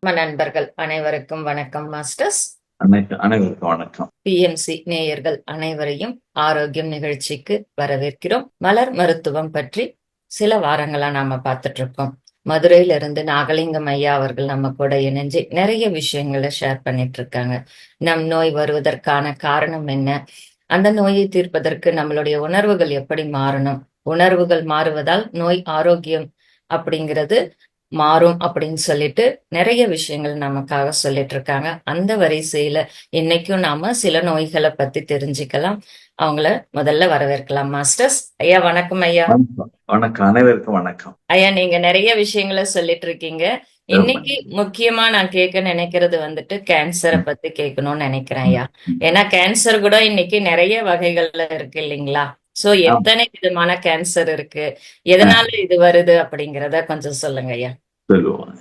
நண்பர்கள் அனைவருக்கும் வணக்கம் மாஸ்டர்ஸ். அனைவருக்கும் வணக்கம். பிஎம்சி நேயர்கள் அனைவரையும் ஆரோக்கியம் நிகழ்ச்சிக்கு வரவேற்கிறோம். மலர் மருத்துவம் பற்றி சில வாரங்களா நாம பார்த்துட்டு இருக்கோம் மதுரையில இருந்து நாகலிங்கம் ஐயா அவர்கள் நம்ம கூட இணைஞ்சு நிறைய விஷயங்களை ஷேர் பண்ணிட்டு இருக்காங்க நம் நோய் வருவதற்கான காரணம் என்ன? அந்த நோயை தீர்ப்பதற்கு நம்மளுடைய உணர்வுகள் எப்படி மாறணும்? உணர்வுகள் மாறுவதால் நோய் ஆரோக்கியம் அப்படிங்கிறது மாறும் அப்படின்னு சொல்லிட்டு நிறைய விஷயங்கள் நமக்காக சொல்லிட்டு இருக்காங்க அந்த வரிசையில இன்னைக்கும் நாம சில நோய்களை பத்தி தெரிஞ்சுக்கலாம். அவங்கள முதல்ல வரவேற்கலாம். மாஸ்டர்ஸ் ஐயா வணக்கம் ஐயா. வணக்கம். வணக்கம். அனைவருக்கும் வணக்கம். ஐயா நீங்க நிறைய விஷயங்களை சொல்லிட்டு இருக்கீங்க இன்னைக்கு முக்கியமா நான் கேட்க நினைக்கிறது வந்துட்டு கேன்சரை பத்தி கேட்கணும்னு நினைக்கிறேன் ஐயா. ஏன்னா கேன்சர் கூட இன்னைக்கு நிறைய வகைகள்ல இருக்கு இல்லைங்களா? சோ எத்தனை விதமான கேன்சர் இருக்கு? எதனால இது வருது அப்படிங்கறத கொஞ்சம் சொல்லுங்க ஐயா சொல்லுவோம்.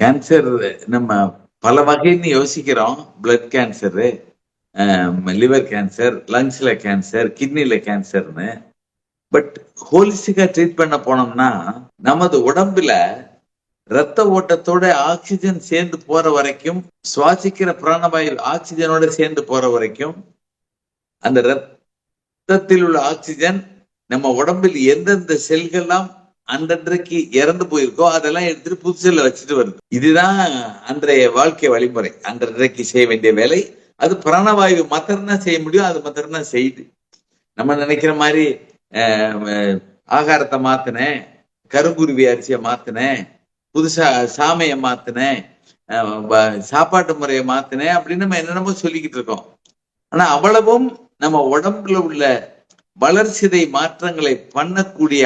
கேன்சர் நம்ம பல வகைன்னு யோசிக்கிறோம். பிளட் கேன்சரு லிவர் கேன்சர் லங்ஸ்ல கேன்சர் கிட்னில கேன்சர்னு பட் ஹோலிஸ்டிக்கா ட்ரீட் பண்ண போனோம்னா நமது உடம்புல ரத்த ஓட்டத்தோட ஆக்சிஜன் சேர்ந்து போற வரைக்கும் சுவாசிக்கிற பிராணவாயு ஆக்சிஜனோட சேர்ந்து போற வரைக்கும் அந்த ரத்தத்தில் உள்ள ஆக்சிஜன் நம்ம உடம்பில் எந்தெந்த செல்கள்லாம் அன்றன்றைக்கு இறந்து போயிருக்கோ அதெல்லாம் எடுத்துட்டு புதுசில் வச்சுட்டு வருது. இதுதான் அன்றைய வாழ்க்கை வழிமுறை. அன்றன்றைக்கு செய்ய வேண்டிய வேலை. அது பிராணவாயு மாத்திரம் செய்ய முடியும் அது மாத்திரம்தான் செய்யுது. நம்ம நினைக்கிற மாதிரி ஆகாரத்தை மாத்தினேன் கருங்குருவி அரிசியை மாத்தினேன் புதுசா சாமையை மாத்தினேன் சாப்பாட்டு முறையை மாத்தினேன் அப்படின்னு நம்ம என்னென்னமோ சொல்லிக்கிட்டு இருக்கோம். ஆனா அவ்வளவும் நம்ம உடம்புல உள்ள வளர்ச்சிதை மாற்றங்களை பண்ணக்கூடிய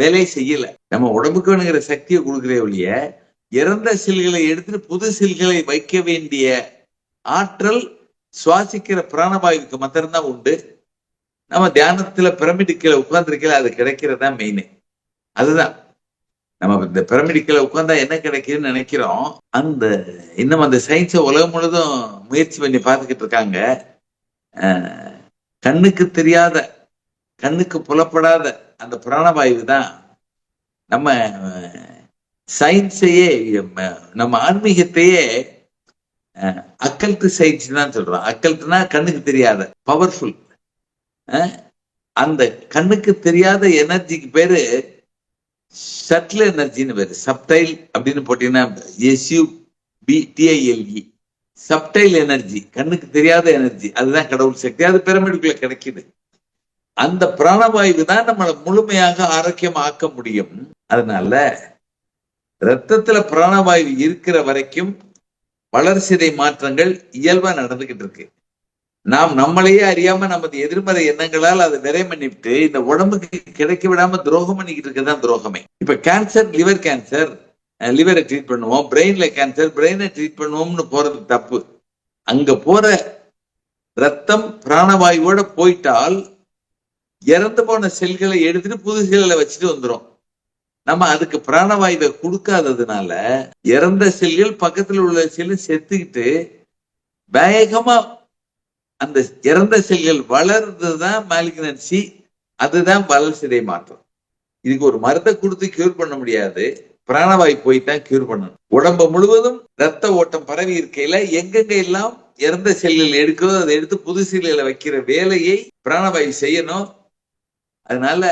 வேலை செய்யல. நம்ம உடம்புக்கு வேணுங்கிற சக்தியை கொடுக்குறே ஒழிய இறந்த செல்களை எடுத்துட்டு புது செல்களை வைக்க வேண்டிய ஆற்றல் சுவாசிக்கிற பிராணவாயுக்கு மாத்திரம்தான் உண்டு. நம்ம தியானத்துல பிரமிடுக்கில உட்கார்ந்துருக்கல அது கிடைக்கிறதா மெயின் அதுதான். நம்ம இந்த பிரமிடுக்கில உட்கார்ந்தா என்ன கிடைக்குதுன்னு நினைக்கிறோம். அந்த இன்னும் அந்த சயின்ஸை உலகம் முழுதும் முயற்சி பண்ணி பார்த்துக்கிட்டு இருக்காங்க. கண்ணுக்கு தெரியாத கண்ணுக்கு புலப்படாத அந்த பிராணவாயு தான் நம்ம சயின்ஸையே நம்ம ஆன்மீகத்தையே அக்கல்ட்டு சயின்ஸ் தான் சொல்றோம். அக்கல்ட்டுனா கண்ணுக்கு தெரியாத பவர்ஃபுல் அந்த கண்ணுக்கு தெரியாத எனர்ஜிக்கு பேரு சட்டில் எனர்ஜின்னு பேரு. சப்டைல் அப்படின்னு போட்டீங்கன்னா S U B T I L E subtle energy கண்ணுக்கு தெரியாத எனர்ஜி அதுதான் கடவுள் சக்தி. அது பிரமிடுக்குள்ள கிடைக்குது. அந்த பிராணவாயு தான் நம்மளை முழுமையாக ஆரோக்கியம் ஆக்க முடியும். அதனால ரத்தத்துல பிராணவாயு இருக்கிற வரைக்கும் வளர்சிதை மாற்றங்கள் இயல்பா நடந்துகிட்டு இருக்கு. நாம் நம்மளையே அறியாம நமது எதிர்மறை எண்ணங்களால் அதை விரை பண்ணிவிட்டு இந்த உடம்புக்கு கிடைக்க விடாம துரோகம் பண்ணிக்கிட்டு இருக்கதான் துரோகமே. இப்ப கேன்சர் லிவர் கேன்சர் லிவரை ட்ரீட் பண்ணுவோம். பிரெயின்ல கேன்சர் பிரெயினை ட்ரீட் பண்ணுவோம்னு போறது தப்பு. அங்க போற ரத்தம் பிராணவாயுவோட போயிட்டால் இறந்து போன செல்களை எடுத்துட்டு புது செல்களை வச்சுட்டு வந்துடும் நம்ம அதுக்கு பிராணவாயுவை கொடுக்காததுனால இறந்த செல்கள் பக்கத்தில் உள்ள செல் செத்துக்கிட்டு வேகமா அந்த இறந்த செல்கள் வளர்றதுதான் மாலிக்னன்சி அதுதான் வளர்ச்சிதை மாற்றம். இதுக்கு ஒரு மருந்தை கொடுத்து கியூர் பண்ண முடியாது. பிராணவாயு போய் தான் கியூர் பண்ணணும். உடம்பு முழுவதும் ரத்த ஓட்டம் பரவி இருக்கையில எங்கெங்க எல்லாம் இறந்த செல்லில் எடுக்கிறதோ அதை எடுத்து புது செல்களை வைக்கிற வேலையை பிராணவாயு செய்யணும். அதனால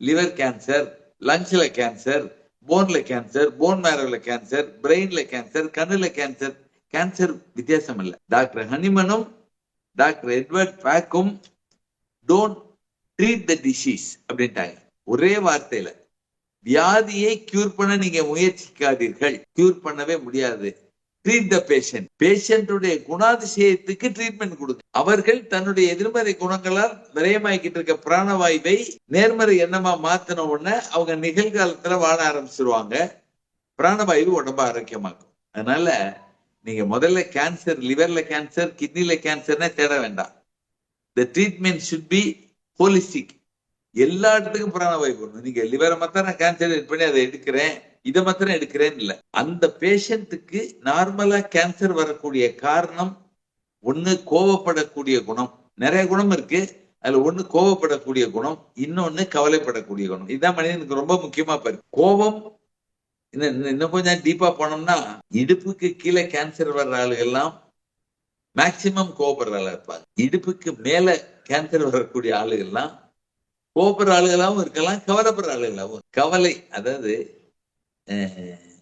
லிவர் கேன்சர் லங்ஸ்ல கேன்சர் போன்ல கேன்சர் போன் மேரோல கேன்சர் பிரெயின்ல கேன்சர் கண்ணுல கேன்சர் கேன்சர் வித்தியாசம் இல்லை. டாக்டர் ஹனிமனும் டாக்டர் எட்வர்ட் பேக்கும் டோன்ட் ட்ரீட் த டிசீஸ் அப்படின்ட்டாங்க. ஒரே வார்த்தையில வியாதியை கியூர் பண்ண நீங்க முயற்சிக்காதீர்கள். கியூர் பண்ணவே முடியாது. ட்ரீட் த பேஷண்ட் பேஷண்டுடைய குணாதிசயத்துக்கு ட்ரீட்மெண்ட் கொடுங்க. அவர்கள் தன்னுடைய எதிர்மறை குணங்களால் விரயமாக்கிட்டு இருக்க பிராணவாயுவை நேர்மறை எண்ணமா மாத்தின உடனே அவங்க நிகழ்காலத்துல வாழ ஆரம்பிச்சிருவாங்க. பிராணவாயு உடம்ப ஆரோக்கியமாக்கும். அதனால நீங்க முதல்ல கேன்சர் லிவர்ல கேன்சர் கிட்னில கேன்சர்னே தேட வேண்டாம். The treatment should be holistic எல்லா இடத்துக்கும் பிராணவாயு போடணும் நீங்க லிவரை மாத்திரம் நான் கேன்சர் பண்ணி அதை எடுக்கிறேன் இதை மாத்திரம் எடுக்கிறேன்னு இல்லை. அந்த பேஷண்ட்டுக்கு நார்மலா கேன்சர் வரக்கூடிய காரணம் ஒண்ணு கோவப்படக்கூடிய குணம். நிறைய குணம் இருக்கு. அதுல ஒண்ணு கோவப்படக்கூடிய குணம் இன்னொன்னு கவலைப்படக்கூடிய குணம். இதுதான் மனிதனுக்கு ரொம்ப முக்கியமா பாரு. கோபம் இன்னும் இன்னும் கொஞ்சம் டீப்பா போனோம்னா இடுப்புக்கு கீழே கேன்சர் வர்ற ஆளுகள்லாம் மேக்சிமம் கோபப்படுற ஆளா இருப்பாங்க. இடுப்புக்கு மேல கேன்சர் வரக்கூடிய ஆளுகள்லாம் கோபப்படுற ஆளுகளாவும் இருக்கலாம் கவலைப்படுற ஆளுகளாவும் கவலை அதாவது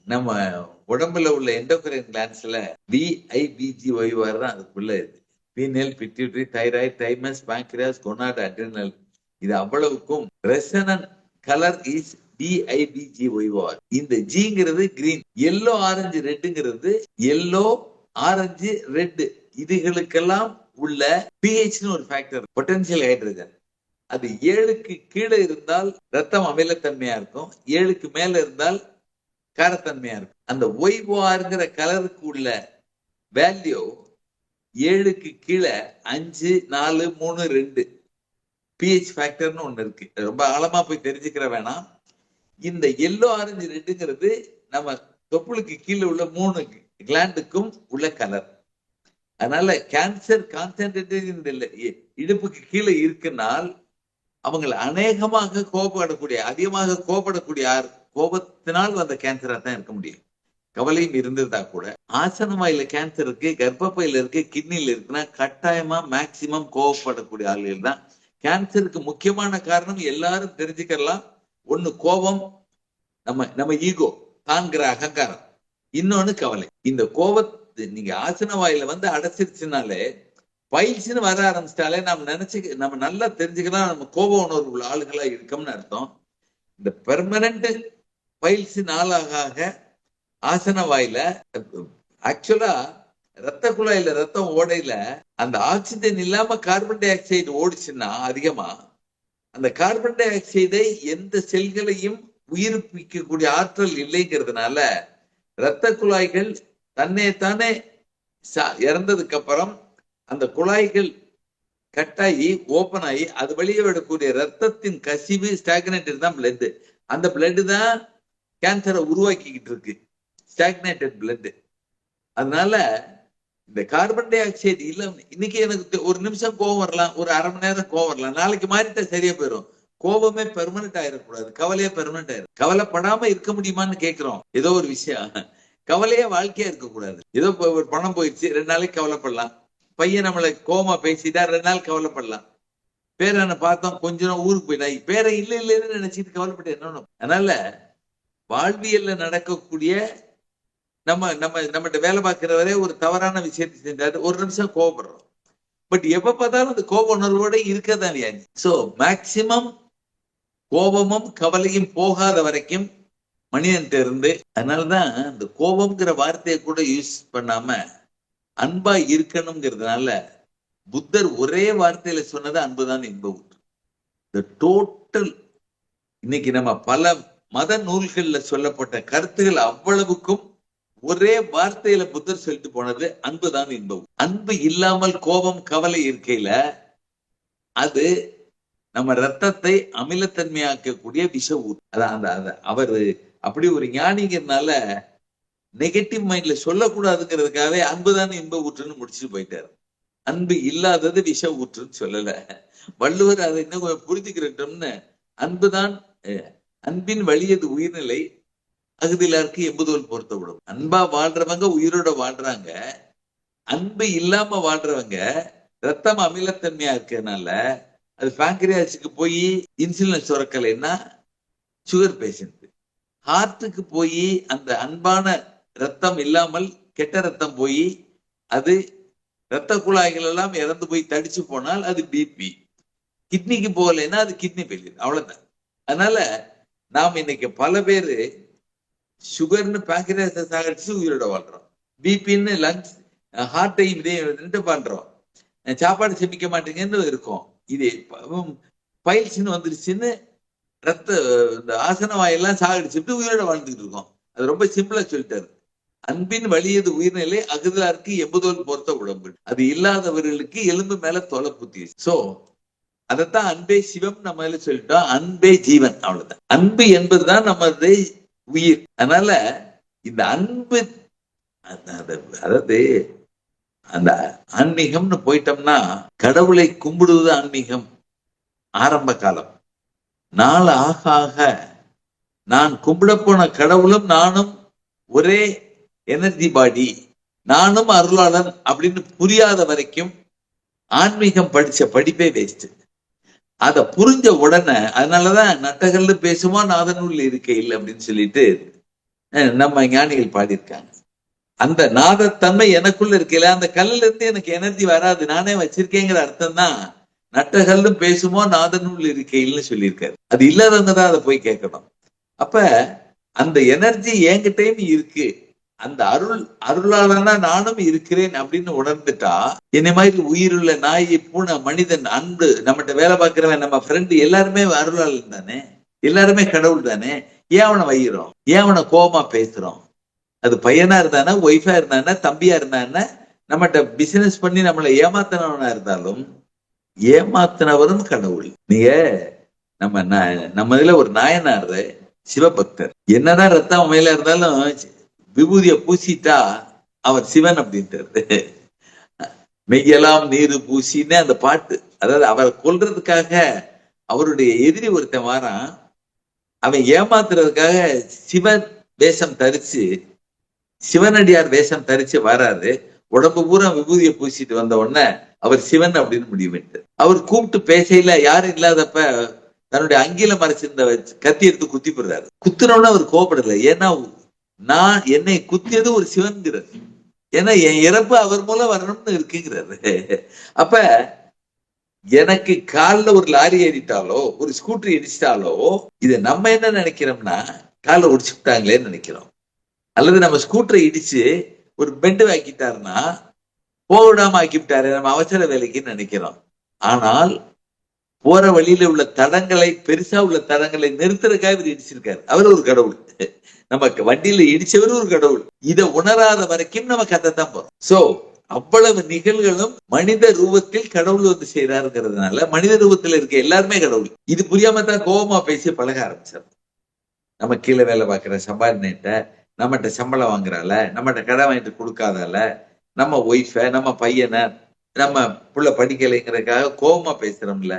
நம்ம உடம்புல உள்ள எண்டோக்ரைன் கிளான்ஸ்ல விஐபிஜி ஒய்வார் தான் அதுக்குள்ள இது. Pineal pituitary thyroid thymus pancreas gonad adrenal இது அவ்வளவுக்கும் ரெசனன் கலர் இஸ் டிஐபிஜி ஒய்வார் இந்த ஜிங்கிறது கிரீன் எல்லோ ஆரஞ்சு ரெட்டுங்கிறது எல்லோ ஆரஞ்சு ரெட் இதுகளுக்கெல்லாம் உள்ள பிஹெச்னு ஒரு ஃபேக்டர் பொட்டன்சியல் ஹைட்ரஜன் அது ஏழுக்கு கீழே இருந்தால் ரத்தம் அமிலத்தன்மையா இருக்கும். ஏழுக்கு மேல இருந்தால் காரத்தன்மையா இருக்கும். அந்த ஒய்வாருங்கிற கலருக்கு உள்ள வேல்யூ ஏழுக்கு கீழே அஞ்சு நாலு மூணு ரெண்டு. பிஹெச் ஃபேக்டர்னு ஒண்ணு இருக்கு. ரொம்ப ஆழமா போய் தெரிஞ்சுக்கிற வேணாம். இந்த எல்லோ ஆரஞ்சு ரெட்டுங்கிறது நம்ம தொப்புளுக்கு கீழே உள்ள மூணு கிளாண்டுக்கும் உள்ள கலர் அதனால கேன்சர் கான்சென்ட்ரேட்டட் இந்த இ- இடுப்புக்கு கீழே இருக்குனால் அவங்களை அநேகமாக கோபப்படக்கூடிய அதிகமாக கோபப்படக்கூடிய யார்? கோபத்தினால் வந்த கேன்சரா தான் இருக்க முடியும். கவலையும் இருந்திருந்தா கூட ஆசனவாயில கேன்சர் இருக்கு கர்ப்பப்பையில இருக்கு கிட்னில இருக்குன்னா கட்டாயமா மேக்சிமம் கோபப்படக்கூடிய ஆளுகள் தான். கேன்சருக்கு முக்கியமான காரணம் எல்லாரும் தெரிஞ்சுக்கலாம். ஒண்ணு கோபம் நம்ம நம்ம ஈகோ தாங்கிற அகங்காரம். இன்னொன்னு கவலை. இந்த கோபத்தை நீங்க ஆசன வாயில வந்து அடைச்சிருச்சுனாலே பயிற்சின்னு வர ஆரம்பிச்சிட்டாலே நம்ம நினைச்சு நம்ம நல்லா தெரிஞ்சுக்கலாம் நம்ம கோப உணர்வு உள்ள ஆளுகளா இருக்கோம்னு அர்த்தம். இந்த பெர்மனன்ட் பயிற்சி நாளாக ஆக ஆசன வாயில ஆக்சுவலா ரத்த குழாயில ரத்தம் ஓடையில அந்த ஆக்சிஜன் இல்லாம கார்பன் டை ஆக்சைடு ஓடிச்சுன்னா அதிகமா அந்த கார்பன் டை ஆக்சைடை எந்த செல்களையும் உயிர்ப்பிக்கக்கூடிய ஆற்றல் இல்லைங்கிறதுனால இரத்த குழாய்கள் தன்னைத்தானே சா- இறந்ததுக்கு அப்புறம் அந்த குழாய்கள் கட்டாயி ஓபன் ஆகி அது வெளியே விடக்கூடிய ரத்தத்தின் கசிவு ஸ்டாக்னேட்டட் தான் பிளட்டு அந்த பிளட்டு தான் கேன்சரை உருவாக்கிக்கிட்டு இருக்கு. ஸ்டாக்னேட்டட் பிளட்டு அதனால இந்த கார்பன் டை ஆக்சைடு இல்ல இன்னைக்கு எனக்கு ஒரு நிமிஷம் கோவம் வரலாம் ஒரு அரை மணி நேரம் கோவம் வரலாம். நாளைக்கு மாறிட்டா சரியா போயிடும் கோபமே பெர்மனன்ட் ஆயிடக்கூடாது கவலையே பெர்மனன்ட் ஆயிரும். கவலைப்படாம இருக்க முடியுமான்னு கேட்கிறோம் ஏதோ ஒரு விஷயம். கவலையே வாழ்க்கையா இருக்கக்கூடாது. ஏதோ ஒரு பணம் போயிடுச்சு ரெண்டு நாளைக்கு கவலைப்படலாம். பையன் நம்மளை கோமா பேசிட்டா ரெண்டு நாள் கவலைப்படலாம். பேரனை பார்த்தோம் கொஞ்ச நாள் ஊருக்கு போயிட்டா பேரை இல்லை இல்லைன்னு நினைச்சிட்டு கவலைப்பட்டு என்ன அதனால வாழ்வியல்ல நடக்கக்கூடிய நம்ம நம்ம நம்மகிட்ட வேலை பார்க்கிறவரே ஒரு தவறான விஷயத்தை செஞ்சாரு. ஒரு நிமிஷம் கோபப்படுறோம் பட் எப்ப பார்த்தாலும் அந்த கோப உணர்வோட இருக்கதான் சோ மேக்சிமம் கோபமும் கவலையும் போகாத வரைக்கும் மனிதன் இருந்து அதனாலதான் இந்த கோபம்ங்கிற வார்த்தையை கூட யூஸ் பண்ணாம அன்பா இருக்கணுங்கிறதுனால புத்தர் ஒரே வார்த்தையில சொன்னது அன்புதான் இன்ப ஊற்று இந்த டோட்டல் இன்னைக்கு நம்ம பல மத நூல்கள்ல சொல்லப்பட்ட கருத்துகள் அவ்வளவுக்கும் ஒரே வார்த்தையில புத்தர் சொல்லிட்டு போனது அன்புதான் இன்ப ஊற்று. அன்பு இல்லாமல் கோபம் கவலை இருக்கையில அது நம்ம ரத்தத்தை அமிலத்தன்மையாக்கக்கூடிய விஷ ஊற்று அதான் அந்த அந்த அவரு அப்படி ஒரு ஞானிங்கிறதுனால நெகட்டிவ் மைண்ட்ல சொல்லக்கூடாதுங்கிறதுக்காகவே அன்புதான் இன்ப ஊற்றுன்னு முடிச்சுட்டு போயிட்டாரு. அன்பு இல்லாதது விஷ ஊற்றுன்னு சொல்லல. வள்ளுவர் அதை இன்னும் கொஞ்சம் புரிஞ்சுக்கிறட்டோம்னு அன்புதான் அன்பின் வழியது உயிர்நிலை அகுதிலாருக்கு எம்புதோல் பொருத்த விடும். அன்பா வாழ்றவங்க உயிரோட வாழ்றாங்க. அன்பு இல்லாம வாழ்றவங்க ரத்தம் அமிலத்தன்மையா இருக்கிறதுனால அது பாங்கிரியாஸுக்கு போய் இன்சுலின் சுரக்கலைன்னா சுகர் பேஷண்ட் ஹார்ட்டுக்கு போய் அந்த அன்பான ரத்தம் இல்லாமல் கெட்ட ரத்தம் போய் அது ரத்த குழாய்கள் எல்லாம் இறந்து போய் தடிச்சு போனால் அது பிபி கிட்னிக்கு போகலைன்னா அது கிட்னி ஃபெயிலியர் அவ்வளவுதான். அதனால நாம் இன்னைக்கு பல பேர் சுகர்னு பாங்கிரியாஸை சாகடிச்சு உயிரோட வாழ்றோம். பிபின்னு லங்ஸ் ஹார்ட்டையும் இதையும் பண்றோம் சாப்பாடு செமிக்க மாட்டேங்கன்னு இருக்கோம். இது பயிற்சின்னு வந்துருச்சுன்னு ரத்த இந்த ஆசன வாயெல்லாம் சாகடிச்சுட்டு உயிரோட வாழ்ந்துகிட்டு இருக்கோம். அது ரொம்ப சிம்பிளா சொல்லிட்டாரு. அன்பின் வழியது உயிர்நிலை அகுதலாருக்கு எம்புதோல் பொறுத்த உடம்பு. அது இல்லாதவர்களுக்கு எலும்பு மேல தொலை புத்தி சோ அதைத்தான் அன்பே சிவம் நம்ம சொல்லிட்டோம். அன்பே ஜீவன் அவ்வளவுதான். அன்பு என்பதுதான் நமது உயிர். அதனால இந்த அன்பு அதாவது அந்த ஆன்மீகம்னு போயிட்டோம்னா கடவுளை கும்பிடுவது ஆன்மீகம். ஆரம்ப காலம். நாள் ஆக ஆக நான் கும்பிட போன கடவுளும் நானும் ஒரே எனர்ஜி பாடி நானும் அருளாளன் அப்படின்னு புரியாத வரைக்கும் ஆன்மீகம் படிச்ச படிப்பே வேஸ்ட் அதை புரிஞ்ச உடனே அதனாலதான் நட்டகல்ல பேசுமா நாதனுள் இருக்கையில் அப்படின்னு சொல்லிட்டு நம்ம ஞானிகள் பாடியிருக்காங்க. அந்த நாதத்தன்மை எனக்குள்ள இருக்கையில அந்த கல்லுல இருந்து எனக்கு எனர்ஜி வராது. நானே வச்சிருக்கேங்கிற அர்த்தம் தான் நட்டகல்லும் பேசுமோ நாதனுள் இருக்கையில்னு சொல்லியிருக்காரு. அது இல்லாதவங்க தான் அதை போய் கேட்கணும். அப்ப அந்த எனர்ஜி என்கிட்டயும் இருக்கு. அந்த அருள் அருளாளனா நானும் இருக்கிறேன் அப்படின்னு உணர்ந்துட்டா என்னை மாதிரி உயிருள்ள நாய் பூனை மனிதன் அன்பு நம்மகிட்ட வேலை பார்க்கிறவன் நம்ம ஃப்ரெண்டு எல்லாருமே அருளாளன் தானே? எல்லாருமே கடவுள் தானே? ஏன் அவனை வையிறோம்? ஏன் அவனை கோபமா பேசுறோம்? அது பையனா இருந்தானா ஒய்ஃபா இருந்தானா தம்பியா இருந்தானா? நம்மகிட்ட பிசினஸ் பண்ணி நம்மளை ஏமாத்தினவனா இருந்தாலும் ஏமாத்தினவரும் கடவுள். நீங்க நம்ம நம்ம இதுல ஒரு நாயனார் சிவபக்தர். என்னதான் ரத்தம் மேல இருந்தாலும் விபூதிய பூசிட்டா அவர் சிவன் அப்படின்ட்டு மெய்யெல்லாம் நீரு பூசின்னு அந்த பாட்டு. அதாவது அவரை கொல்றதுக்காக அவருடைய எதிரி ஒருத்தன் வாரான். அவன் ஏமாத்துறதுக்காக சிவன் வேஷம் தரிச்சு சிவனடியார் வேஷம் தரிச்சு வராரு. உடம்பு பூரா விபூதியை பூசிட்டு வந்த உடனே அவர் சிவன் அப்படின்னு முடிவுட்டு அவர் கூப்பிட்டு பேசையில யாரும் இல்லாதப்ப தன்னுடைய அங்கில மறைச்சிருந்த கத்தி எடுத்து குத்தி போடுறாரு. குத்துனோட அவர் கோபப்படல ஏன்னா நான் என்னை குத்தியது ஒரு சிவன்கிறார் ஏன்னா என் இறப்பு அவர் மூலம் வரணும்னு இருக்குங்கிறாரு. அப்ப எனக்கு கால்ல ஒரு லாரி ஏறிட்டாலோ ஒரு ஸ்கூட்டர் இடிச்சிட்டாலோ இதை நம்ம என்ன நினைக்கிறோம்னா காலில் ஒடிச்சுட்டாங்களேன்னு நினைக்கிறோம். அல்லது நம்ம ஸ்கூட்டரை இடிச்சு ஒரு பெண்டு ஆக்கிட்டாருன்னா போக விடாம ஆக்கி விட்டாரு நம்ம அவசர வேலைக்குன்னு நினைக்கிறோம். ஆனால் போற வழியில உள்ள தடங்களை பெருசா உள்ள தடங்களை நிறுத்துறதுக்காக இவர் இடிச்சிருக்காரு. அவர் ஒரு கடவுள். நமக்கு வண்டியில இடிச்சவர் ஒரு கடவுள். இதை உணராத வரைக்கும் நம்ம தான் போறோம் சோ அவ்வளவு நிகழ்களும் மனித ரூபத்தில் கடவுள் வந்து செய்யறாருங்கிறதுனால மனித ரூபத்துல இருக்க எல்லாருமே கடவுள். இது புரியாம தான் கோபமா பேசி பழக ஆரம்பிச்சார். நம்ம கீழே வேலை பார்க்குற சம்பாதினேட்ட நம்மகிட்ட சம்பளம் வாங்குறால நம்மகிட்ட கடை வாங்கிட்டு கொடுக்காதால நம்ம ஒய்ஃபை நம்ம பையனை நம்ம புள்ள படிக்கலைங்கிறதுக்காக கோபமா பேசுறோம்ல.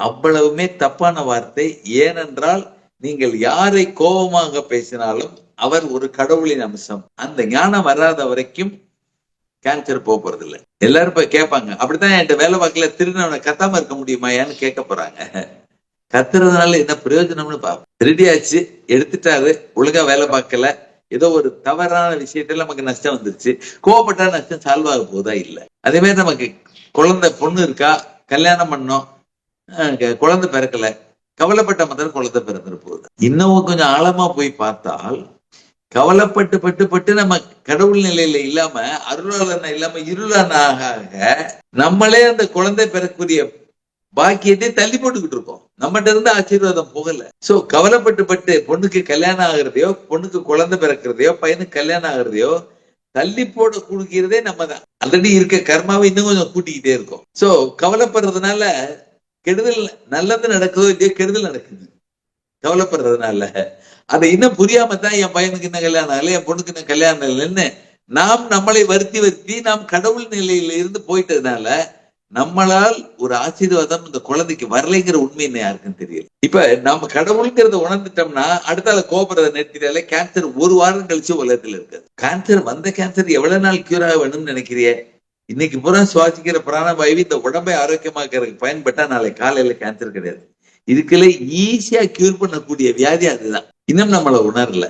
அவ்வளவுமே தப்பான வார்த்தை. ஏனென்றால் நீங்கள் யாரை கோபமாக பேசினாலும் அவர் ஒரு கடவுளின் அம்சம். அந்த ஞானம் வராத வரைக்கும் கேன்சர் போக போறது இல்லை எல்லாரும் இப்ப கேட்பாங்க அப்படித்தான் என்கிட்ட வேலை பார்க்கல திருநவனை கத்தாம இருக்க முடியுமாயான்னு கேட்க போறாங்க. கத்துறதுனால என்ன பிரயோஜனம்னு பாப்போம். திருடியாச்சு எடுத்துட்டாரு ஒழுங்கா வேலை பார்க்கல. ஏதோ ஒரு தவறான விஷயத்துல நமக்கு நஷ்டம் வந்துருச்சு. கோவப்பட்டா நஷ்டம் சால்வ் ஆக போதா இல்லை. அதே மாதிரி நமக்கு குழந்தை பொண்ணு இருக்கா? கல்யாணம் பண்ணோம். குழந்தை பிறக்கல. கவலைப்பட்ட மதர் குழந்தை பிறந்துரு போகுது இன்னும் கொஞ்சம் ஆழமா போய் பார்த்தால் கவலைப்பட்டு பட்டு பட்டு நம்ம கடவுள் நிலையில இல்லாம அருளாளன இல்லாம இருளானாக நம்மளே அந்த குழந்தை பெறக்கூடிய பாக்கியத்தை தள்ளி போட்டுக்கிட்டு இருக்கோம். நம்மகிட்ட இருந்து ஆசீர்வாதம் போகல. சோ கவலைப்பட்டு பட்டு பொண்ணுக்கு கல்யாணம் ஆகுறதையோ பொண்ணுக்கு குழந்தை பிறக்கிறதையோ பையனுக்கு கல்யாணம் ஆகுறதையோ தள்ளி போட கொடுக்கிறதே நம்ம தான். ஆல்ரெடி இருக்க கர்மாவை இன்னும் கொஞ்சம் கூட்டிக்கிட்டே இருக்கும். சோ கவலைப்படுறதுனால கெடுதல் நல்லது நடக்குதோ இல்லையோ கெடுதல் நடக்குது. கவலைப்படுறதுனால. அதை இன்னும் புரியாம தான் என் பையனுக்கு இன்னும் கல்யாணம் இல்லை என் பொண்ணுக்கு இன்னும் கல்யாணம் இல்லைன்னு நாம் நம்மளை வருத்தி வருத்தி நாம் கடவுள் நிலையில இருந்து போயிட்டதுனால நம்மளால் ஒரு ஆசீர்வாதம் இந்த குழந்தைக்கு வரலைங்கிற உண்மை என்ன யாருக்கும் தெரியல. இப்ப நம்ம கடவுளுங்கிறத உணர்ந்துட்டோம்னா அடுத்தால கோபுறத நிறுத்திட்டாலே கேன்சர் ஒரு வாரம் கழிச்சு உலகத்துல இருக்காது. கேன்சர் வந்த கேன்சர் எவ்வளவு நாள் கியூர் ஆக வேணும்னு நினைக்கிறிய? இன்னைக்கு பூரா சுவாசிக்கிற பிராணவாயு இந்த உடம்பை ஆரோக்கியமாக்கிறதுக்கு பயன்பட்டா நாளை காலையில கேன்சர் கிடையாது. இதுக்குள்ள ஈஸியா கியூர் பண்ணக்கூடிய வியாதி அதுதான். இன்னும் நம்மளை உணரல.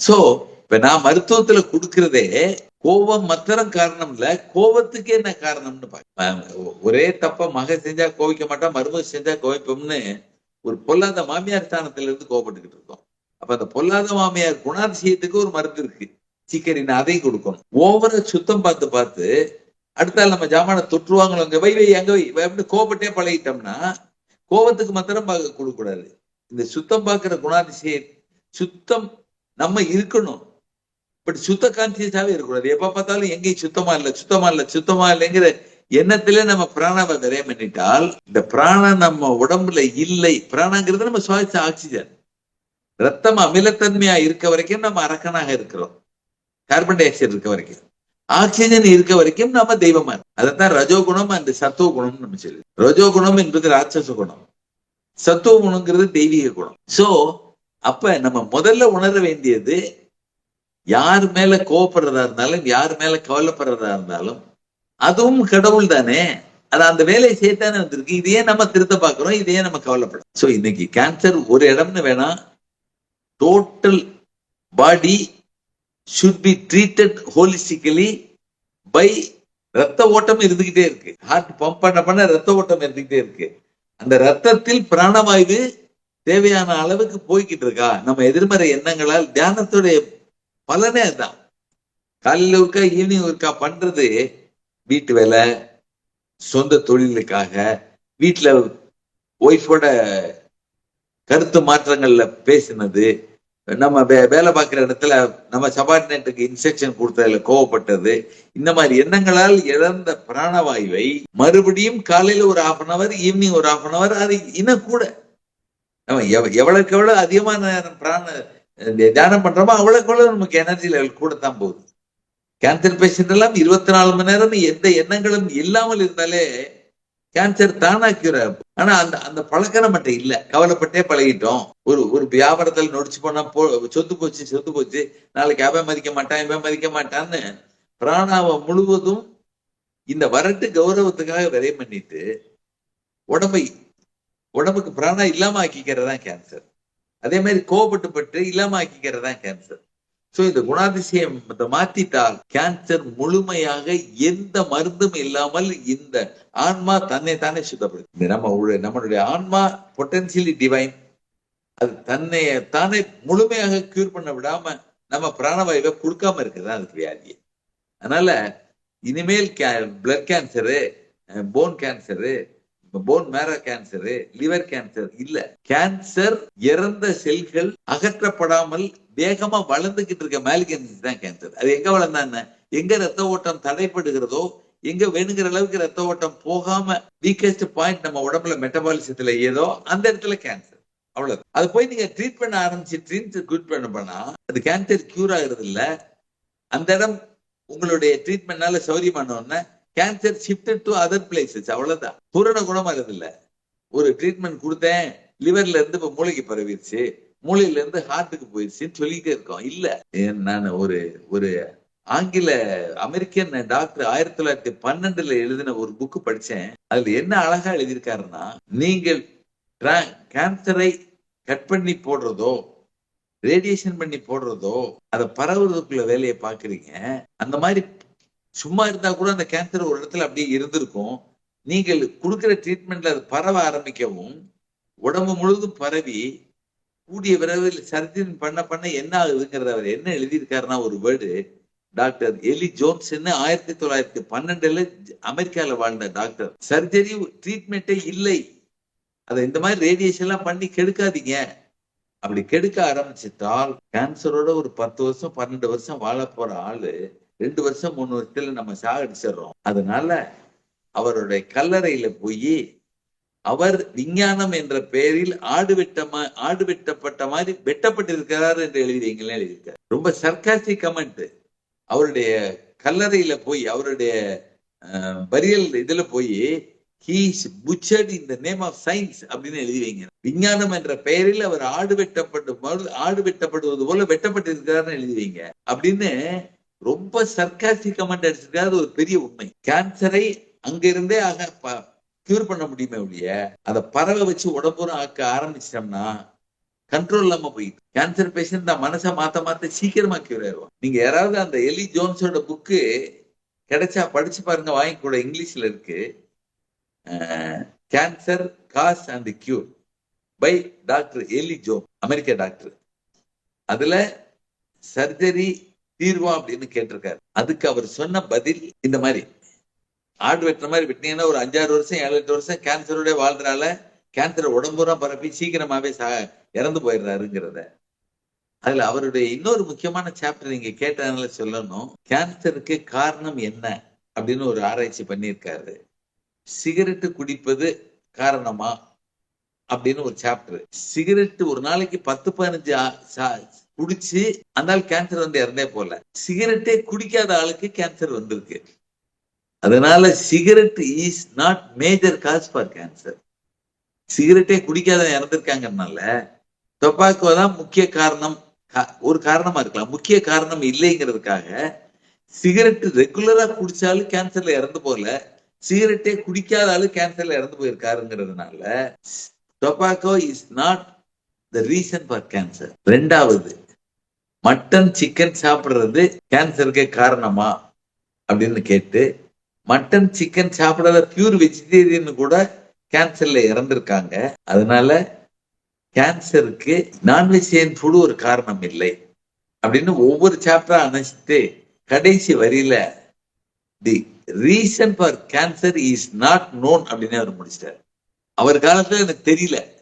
சோ இப்ப நான் மருத்துவத்துல கொடுக்கறதே கோபம் மத்திரம் காரணம் இல்ல கோபத்துக்கு என்ன காரணம்னு பாக்க ஒரே தப்ப மக செஞ்சா கோவிக்க மாட்டான் மருமக செஞ்சா கோவிப்போம்னு ஒரு பொல்லாத மாமியார் ஸ்தானத்துல இருந்து கோபப்பட்டுக்கிட்டு இருக்கோம். அப்ப அந்த பொல்லாத மாமியார் குணாதிசயத்துக்கு ஒரு மருந்து இருக்கு. சீக்கிரம் அதையும் கொடுக்கணும். ஓவர சுத்தம் பார்த்து பார்த்து அடுத்தால் நம்ம ஜாமான தொற்றுவாங்களோ அங்க? வை வை அங்க வை. அப்படின்னு கோபப்பட்டே பழகிட்டோம்னா கோபத்துக்கு மாத்திரம் பார்க்க கொடுக்கூடாது இந்த சுத்தம் பார்க்கிற குணாதிசய சுத்தம் நம்ம இருக்கணும். பட் சுத்த கான்சியஸாவே இருக்கக்கூடாது. எப்ப பார்த்தாலும் எங்கேயும் சுத்தமா இல்லை சுத்தமா இல்லை சுத்தமா இல்லைங்கிற எண்ணத்திலே நம்ம பிராணாவை விரயம் பண்ணிட்டால் இந்த பிராணம் நம்ம உடம்புல இல்லை. பிராணங்கிறது நம்ம சுவாசிச்ச ஆக்சிஜன். ரத்தம் அமிலத்தன்மையா இருக்க வரைக்கும் நம்ம அரக்கனாக இருக்கிறோம். கார்பன் டை ஆக்சைடு இருக்க வரைக்கும். ஆக்சிஜன் இருக்க வரைக்கும் நம்ம தெய்வமா இருக்கோம். ரஜோ குணம் அந்த சத்துவ குணம் நம்ம சொல்லு ரஜோகுணம் என்பது ராட்சச குணம். சத்துவ குணங்கிறது தெய்வீக குணம். சோ அப்ப நம்ம முதல்ல உணர வேண்டியது யார் மேல கோவப்படுறதா இருந்தாலும் யார் மேல கவலைப்படுறதா இருந்தாலும் அதுவும் கடவுள் தானே. அது அந்த வேலையை சேர்த்தானே வந்திருக்கு. இதையே நம்ம திருத்த பாக்குறோம் இதையே நம்ம கவலைப்படும் சோ இன்னைக்கு கேன்சர் ஒரு இடம்னு வேணா total body should be treated holistically by ரத்த ஓட்டம் இருந்துகிட்டே இருக்கு. ஹார்ட் பம்ப் பண்ண பண்ண ரத்த ஓட்டம் இருந்துகிட்டே இருக்கு. அந்த ரத்தத்தில் பிராணவாயு தேவையான அளவுக்கு போய்கிட்டு இருக்கா? நம்ம எதிர்மறை எண்ணங்களால் தியானத்துடைய பலனே அதுதான் காலையில் ஒருக்கா ஈவினிங் ஒருக்கா பண்றது வீட்டு வேலை சொந்த தொழிலுக்காக வீட்டில் ஒய்ஃபோட கருத்து மாற்றங்கள்ல பேசினது நம்ம வே- வேலை பார்க்குற இடத்துல நம்ம சபார்டினேட்டுக்கு இன்ஸ்ட்ரக்ஷன் கொடுத்ததுல கோவப்பட்டது. இந்த மாதிரி எண்ணங்களால் இழந்த பிராணவாயுவை மறுபடியும் காலையில ஒரு ஆஃப் அன் அவர் ஈவினிங் ஒரு ஆஃப் அன் அவர் அது இன்னும் கூட. நம்ம எவ் எவ்வளவுக்கு எவ்வளவு அதிகமான நேரம் பிராண தியானம் பண்றோமோ அவ்வளவுக்கு எவ்வளவு நமக்கு எனர்ஜி லெவல் கூட தான் போகுது. கேன்சர் பேஷண்ட் எல்லாம் இருபத்தி நாலு மணி நேரம் எந்த எண்ணங்களும் இல்லாமல் இருந்தாலே கேன்சர் தானா கியூர் ஆகும். ஆனா அந்த அந்த பழக்கம் நம்மகிட்ட இல்ல. கவலைப்பட்டே பழகிட்டோம். ஒரு ஒரு வியாபாரத்தில் நொடிச்சு போனா போ சொத்து போச்சு சொத்து போச்சு. நாளைக்கு அவன் மதிக்க மாட்டான் இவன் மதிக்க மாட்டான்னு பிராணாவை முழுவதும் இந்த வரட்டு கௌரவத்துக்காக விரையம் பண்ணிட்டு உடம்பை உடம்புக்கு பிராணா இல்லாம ஆக்கிக்கிறதா கேன்சர் அதே மாதிரி கோபப்பட்டு பட்டு இல்லாம ஆக்கிக்கிறதா கேன்சர் சோ இந்த குணாதிசயம் இதை மாத்திட்டால் கேன்சர் முழுமையாக எந்த மருந்தும் இல்லாமல் இந்த ஆன்மா தன்னை தானே சுத்தப்படுது நம்ம நம்மளுடைய ஆன்மா பொட்டன்சியலி டிவைன் அது தன்னை தானே முழுமையாக கியூர் பண்ண விடாம நம்ம பிராணவாயுவை கொடுக்காம இருக்கிறது அதுக்கு வியாதியை அதனால இனிமேல் K blood cancer bone cancer bone marrow cancer liver cancer இல்ல. கேன்சர் இறந்த செல்கள் அகற்றப்படாமல் வேகமா வளர்ந்துகிட்டு இருக்க மேலிகன்சி தான் கேன்சர் அது எங்க வளர்ந்தா எங்க ரத்த ஓட்டம் தடைப்படுகிறதோ எங்க வேணுங்கிற அளவுக்கு ரத்த ஓட்டம் போகாம வீக்கஸ்ட் பாயிண்ட் நம்ம உடம்புல மெட்டபாலிசத்துல ஏதோ அந்த இடத்துல கேன்சர் அவ்வளவு அது போய் நீங்க ட்ரீட் பண்ண ஆரம்பிச்சு ட்ரீட் குட் பண்ண பண்ணா அது கேன்சர் கியூர் ஆகுறது இல்ல. அந்த இடம் உங்களுடைய ட்ரீட்மெண்ட்னால சௌரியமான உடனே cancer shifted to other places அவ்வளவுதான். பூரண குணமாகிறது இல்ல ஒரு ட்ரீட்மெண்ட் கொடுத்தேன். லிவர்ல இருந்து இப்ப மூளைக்கு பரவிடுச்சு மூளையில இருந்து ஹார்ட்டுக்கு போயிடுச்சுன்னு சொல்லிட்டே இருக்கோம். இல்ல. நான் ஒரு ஒரு ஆங்கில அமெரிக்கன் டாக்டர் ஆயிரத்தி தொள்ளாயிரத்தி பன்னெண்டுல எழுதின ஒரு புக்கு படிச்சேன். அதுல என்ன அழகா எழுதியிருக்காருன்னா நீங்கள் கேன்சரை கட் பண்ணி போடுறதோ ரேடியேஷன் பண்ணி போடுறதோ அதை பரவுறதுக்குள்ள வேலையை பாக்குறீங்க அந்த மாதிரி சும்மா இருந்தா கூட அந்த கேன்சர் ஒரு இடத்துல அப்படியே இருந்திருக்கும். நீங்கள் கொடுக்குற ட்ரீட்மெண்ட்ல அது பரவ ஆரம்பிக்கவும் உடம்பு முழுவதும் பரவி கூடிய விரைவில் சர்ஜரி பண்ண பண்ண என்ன ஆகுதுங்கிறத அவர் என்ன எழுதியிருக்காருன்னா ஒரு வேர்டு டாக்டர் எலி ஜோன்ஸ்ன்னு ஆயிரத்தி தொள்ளாயிரத்தி பன்னெண்டுல அமெரிக்கால வாழ்ந்த டாக்டர். சர்ஜரி ட்ரீட்மெண்ட்டே இல்லை. அதை இந்த மாதிரி ரேடியேஷன் எல்லாம் பண்ணி கெடுக்காதீங்க. அப்படி கெடுக்க ஆரம்பிச்சிட்டால் கேன்சரோட ஒரு பத்து வருஷம் பன்னெண்டு வருஷம் வாழ போற ஆளு ரெண்டு வருஷம் மூணு வருஷத்துல நம்ம சாகடிச்சிடுறோம். அதனால அவருடைய கல்லறையில போய் அவர் விஞ்ஞானம் என்ற பெயரில் ஆடு வெட்டமா ஆடு வெட்டப்பட்ட மாதிரி வெட்டப்பட்டிருக்கிறார் என்று எழுதியீங்களே எழுதியிருக்கார். ரொம்ப சர்க்காசி கமெண்ட் அவருடைய கல்லறையில போய் அவருடைய பரியல் இதுல போய் he's butchered in the name of science அப்படின்னு எழுதி வைங்க விஞ்ஞானம் என்ற பெயரில் அவர் ஆடு வெட்டப்பட்டு ஆடு வெட்டப்படுவது போல வெட்டப்பட்டிருக்கிறார்னு எழுதி வைங்க அப்படின்னு ரொம்ப சர்க்காஸ்டிக் கமெண்ட் அடிச்சிருக்காது ஒரு பெரிய உண்மை. கேன்சரை அங்கிருந்தே ஆக கியூர் பண்ண முடியுமே ஒழிய அதை பரவ வச்சு உடம்புறம் ஆக்க ஆரம்பிச்சிட்டோம்னா கண்ட்ரோல் இல்லாம போயிட்டு கேன்சர் பேஷண்ட் தான் மனசை மாத்த மாத்த சீக்கிரமா கியூர் ஆயிடுவான் நீங்க யாராவது அந்த எலி ஜோன்ஸோட புக்கு கிடைச்சா படிச்சு பாருங்க வாங்கி கூட இங்கிலீஷ்ல இருக்கு. Cancer cause and cure by doctor எலி ஜோ அமெரிக்க டாக்டர் அதுல சர்ஜரி தீர்வா அப்படின்னு கேட்டிருக்காரு. அதுக்கு அவர் சொன்ன பதில் இந்த மாதிரி. ஆடு வெட்டுற மாதிரி வெட்டினீங்கன்னா ஒரு அஞ்சாறு வருஷம் ஏழு எட்டு வருஷம் கேன்சரோட வாழ்றதால கேன்சர் உடம்புறா பரப்பி சீக்கிரமாவே சா இறந்து போயிடுறாருங்கிறத. அதுல அவருடைய இன்னொரு முக்கியமான சாப்டர் நீங்க கேட்டதுனால சொல்லணும். கேன்சருக்கு காரணம் என்ன அப்படின்னு ஒரு ஆராய்ச்சி பண்ணியிருக்காரு. சிகரெட்டு குடிப்பது காரணமா அப்படின்னு ஒரு சாப்டர் சிகரெட் ஒரு நாளைக்கு பத்து பதினஞ்சு குடிச்சு அந்த ஆள் கேன்சர் வந்து இறந்தே போல. சிகரெட்டே குடிக்காத ஆளுக்கு கேன்சர் வந்திருக்கு. அதனால cigarette is not major cause for cancer சிகரெட்டே குடிக்காத இறந்திருக்காங்கனால டொபாக்கோ தான் முக்கிய காரணம். ஒரு காரணமா இருக்கலாம். முக்கிய காரணம் இல்லைங்கிறதுக்காக சிகரெட் ரெகுலரா குடிச்சாலும் கேன்சர்ல இறந்து போகல சிகரெட்டே குடிக்காத ஆளு கேன்சர்ல இறந்து போயிருக்காருங்கிறதுனால tobacco is not the reason for cancer ரெண்டாவது மட்டன் சிக்கன் சாப்பிடுறது கேன்சருக்கு காரணமா? அப்படின்னு கேட்டு மட்டன் சிக்கன் சாப்பிடாத பியூர் வெஜிடேரியன் கூட கேன்சர்ல இறந்திருக்காங்க. அதனால கேன்சருக்கு நான்வெஜிடேரியன் ஃபுட் ஒரு காரணம் இல்லை. அப்படின்னு ஒவ்வொரு சாப்டரா அணைச்சிட்டு கடைசி வரியில the reason for cancer is not known அப்படின்னு அவர் முடிச்சிட்டார். அவர் காலத்துல எனக்கு தெரியல.